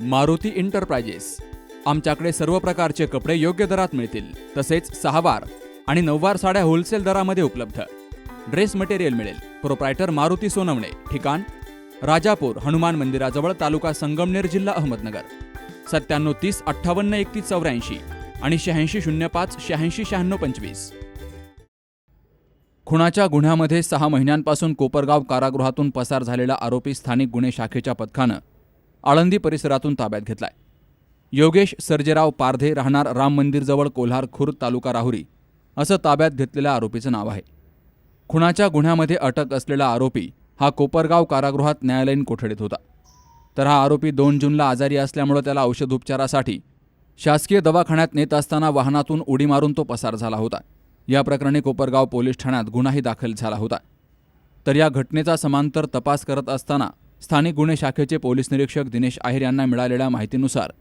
Maruti enterprises आमच्याकडे सर्व प्रकारचे कपडे योग्य दरात मिळतील. तसेच सहावार आणि नऊवार साड्या होलसेल दरामध्ये उपलब्ध. ड्रेस मटेरियल मिळेल. प्रोप्रायटर मारुती सोनवणे. ठिकाण राजापूर हनुमान मंदिराजवळ तालुका संगमनेर जिल्हा अहमदनगर. सत्त्याण्णव तीस अठ्ठावन्न एकतीस चौऱ्याऐंशी आणि शहाऐंशी शून्य पाच शहाऐंशी शहाण्णव पंचवीस. खुनाच्या गुन्ह्यामध्ये सहा महिन्यांपासून कोपरगाव कारागृहातून पसार झालेला आरोपी स्थानिक गुन्हे शाखेच्या पथकानं आळंदी परिसरातून ताब्यात घेतलाय. योगेश सर्जेराव पारधे राहणार राम मंदिरजवळ कोल्हार खुर्द तालुका राहुरी असं ताब्यात घेतलेल्या आरोपीचं नाव आहे. खुनाच्या गुन्ह्यामध्ये अटक असलेला आरोपी हा कोपरगाव कारागृहात न्यायालयीन कोठडीत होता. तर हा आरोपी दोन जूनला आजारी असल्यामुळं त्याला औषधोपचारासाठी शासकीय दवाखान्यात नेत असताना वाहनातून उडी मारून तो पसार झाला होता. या प्रकरणी कोपरगाव पोलीस ठाण्यात गुन्हाही दाखल झाला होता. तर या घटनेचा समांतर तपास करत असताना स्थानिक गुन्हे शाखेचे पोलीस निरीक्षक दिनेश आहेर यांना मिळालेल्या माहितीनुसार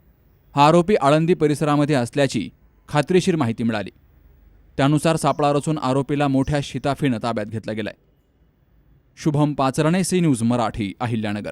हा आरोपी आळंदी परिसरामध्ये असल्याची खात्रीशीर माहिती मिळाली. त्यानुसार सापळा रचून आरोपीला मोठ्या शिताफीनं ताब्यात घेतला गेलाय. Shubham Pacharne C news Marathi Ahilyanagar.